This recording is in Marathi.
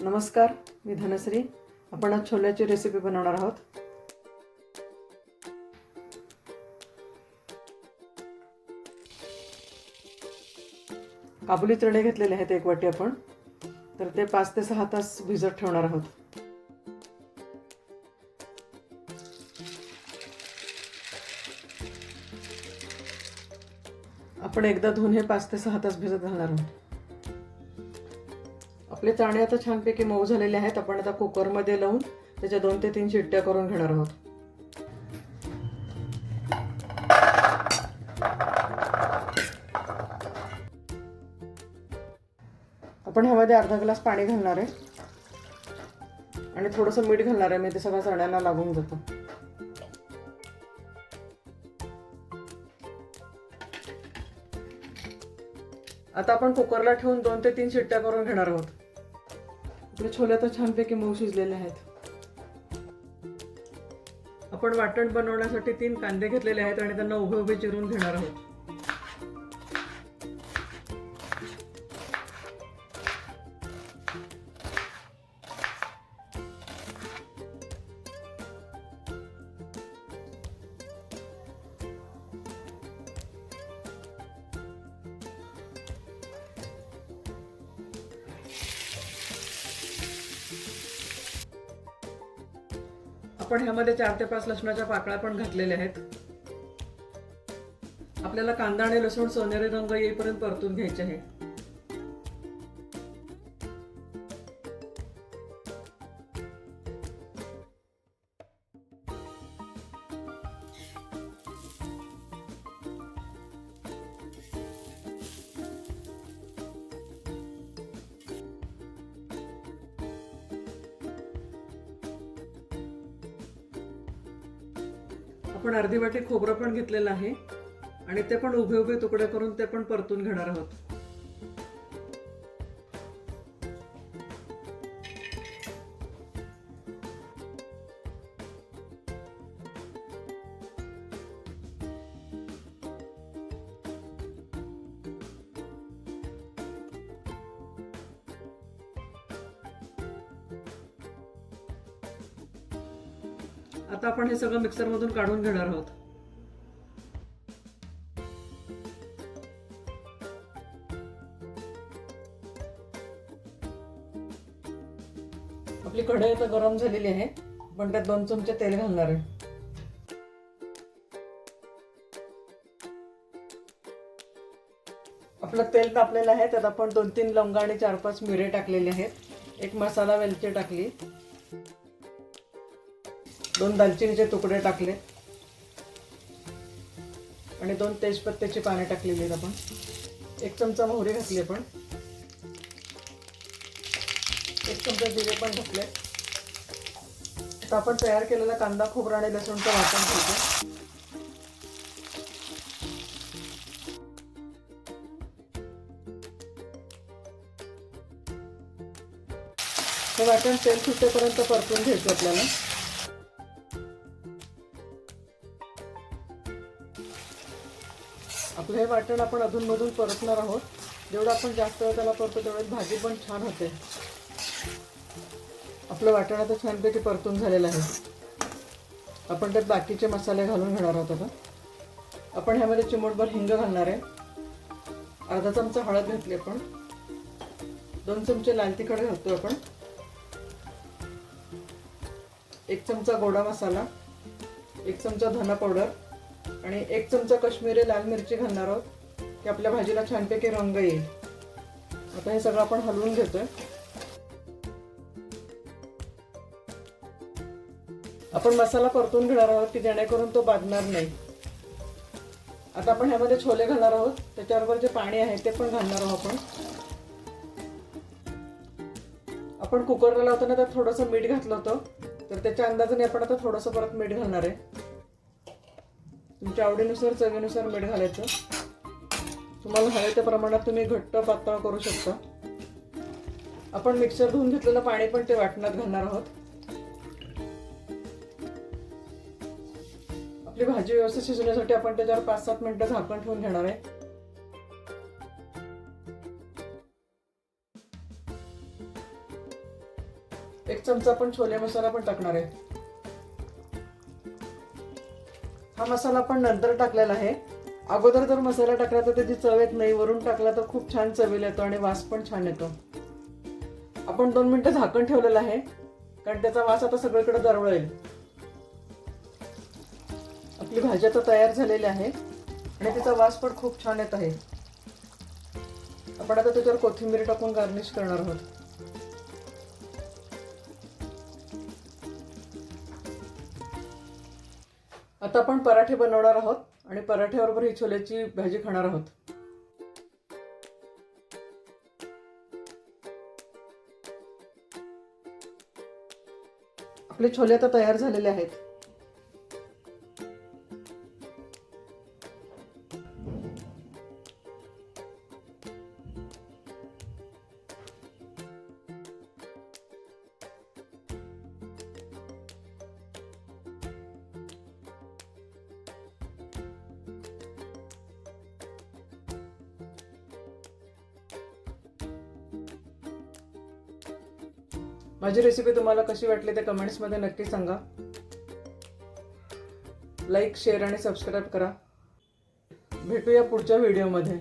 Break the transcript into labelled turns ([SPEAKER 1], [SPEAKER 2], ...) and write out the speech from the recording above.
[SPEAKER 1] नमस्कार मी धनश्री. आपण आज छोल्याची रेसिपी बनवणार आहोत. काबुली चणे घेतलेले आहेत एक वाटी आपण. तर ते पाच ते सहा तास भिजत ठेवणार आहोत. आपण एकदा धुवून हे पाच ते सहा तास भिजत घालणार आहोत. आपले चाणे आता छानपैकी मऊ झालेले आहेत. आपण आता कुकरमध्ये लावून त्याच्या दोन ते तीन शिट्ट्या करून घेणार आहोत. आपण ह्यामध्ये अर्धा ग्लास पाणी घालणार आहे. आणि थोडंसं मीठ घालणार आहे. मी ते सगळं चण्याला लागून जातं. आता आपण कुकरला ठेवून दोन ते तीन शिट्ट्या करून घेणार आहोत. आपले छोले आता छानपैकी मऊ शिजलेले आहेत. आपण वाटण बनवण्यासाठी तीन कांदे घेतलेले आहेत आणि त्यांना उभे उभे चिरून घेणार आहोत. आपण ह्यामध्ये चार ते पाच लसणाच्या पाकळ्या पण घातलेल्या आहेत. आपल्याला कांदा आणि लसूण सोनेरी रंग येईपर्यंत परतून घ्यायचे आहे. आपण अर्धी वाटी खोबरं पण घेतलेलं आहे. आणि ते पण उभे उभे तुकडे करून ते पण परतून घेणार आहोत. आता आपण हे सगळं मिक्सरमधून काढून घेणार आहोत. आपली कढई आता गरम झालेली आहे पण त्यात दोन चमचे तेल घालणार आहे. आपलं तेल तापलेलं आहे त्यात आपण दोन तीन लवंगा आणि चार पाच मिरे टाकलेले आहेत. एक मसाला वेलची टाकली. दोन दालचिनीचे तुकडे टाकले. आणि दोन तेजपत्त्याची पाने टाकलेली आहेत आपण. एक चमचा मोहरी घातली आपण. एक चमचा जिरे पण घातले. आता आपण तयार केलेला कांदा खोबरा आणि लसूणचं वाटण ठेवतो हे वाटण तेल सुटेपर्यंत परतून घ्यायचं आपल्याला. हे वाटण आपण अधूनमधून परतणार आहोत. जेवढं आपण जास्त वेळ त्याला परतो तेवढ्यात भाजी पण छान होते. आपलं वाटण आता छानपैकी परतून झालेलं आहे. आपण त्यात बाकीचे मसाले घालून घेणार आहोत आता. आपण ह्यामध्ये चिमूटभर हिंग घालणार आहे. अर्धा चमचा हळद घातली आपण. दोन चमचे लाल तिखट घालतो आपण. एक चमचा गोडा मसाला. एक चमचा धना पावडर. आणि एक चमचा कश्मीरी लाल मिरची घालणार आहोत. की आपल्या भाजीला छानपैकी रंग येईल. आता हे सगळं आपण हलवून घेतोय. आपण मसाला परतून घेणार आहोत की जेणेकरून तो बाधणार नाही. आता आपण ह्यामध्ये छोले घालणार आहोत. त्याच्याबरोबर जे पाणी आहे ते पण घालणार आहोत आपण. आपण कुकरला लावताना त्यात थोडंसं मीठ घातलं होतं. तर त्याच्या अंदाजाने आपण आता थोडंसं परत मीठ घालणार आहे. तुमच्या आवडीनुसार चवीनुसार मीठ घालायचं. तुम्हाला हवे त्या प्रमाणात तुम्ही घट्ट पातळ करू शकता. आपण मिक्सर धुवून घेतलेलं पाणी पण ते वाटणात घालणार आहोत. आपली भाजी व्यवस्थित शिजवण्यासाठी आपण त्याच्यावर पाच सात मिनिटं झाकण ठेवून घेणार आहे. एक चमचा पण छोले मसाला पण टाकणार आहे. हा मसाला पण नंतर टाकलेला आहे. अगोदर जर मसाला टाकला तर त्याची चव येत नाही. वरून टाकला तर खूप छान चवीला येतो आणि वास पण छान येतो. आपण दोन मिनिटं झाकण ठेवलेलं आहे. कारण त्याचा वास आता सगळीकडे दरवळेल. आपली भाजी आता तयार झालेली आहे आणि त्याचा वास पण खूप छान येत आहे. आपण आता त्याच्यावर कोथिंबीर टाकून गार्निश करणार आहोत. आता आपण पराठे बनवणार आहोत आणि पराठ्याबरोबर ही छोल्याची भाजी खाणार आहोत. आपले छोले आता तयार झालेले आहेत. माझी रेसिपी तुम्हाला कशी वाटली ते कमेंट्समध्ये नक्की सांगा. लाईक शेअर आणि सबस्क्राईब करा. भेटूया पुढच्या व्हिडिओमध्ये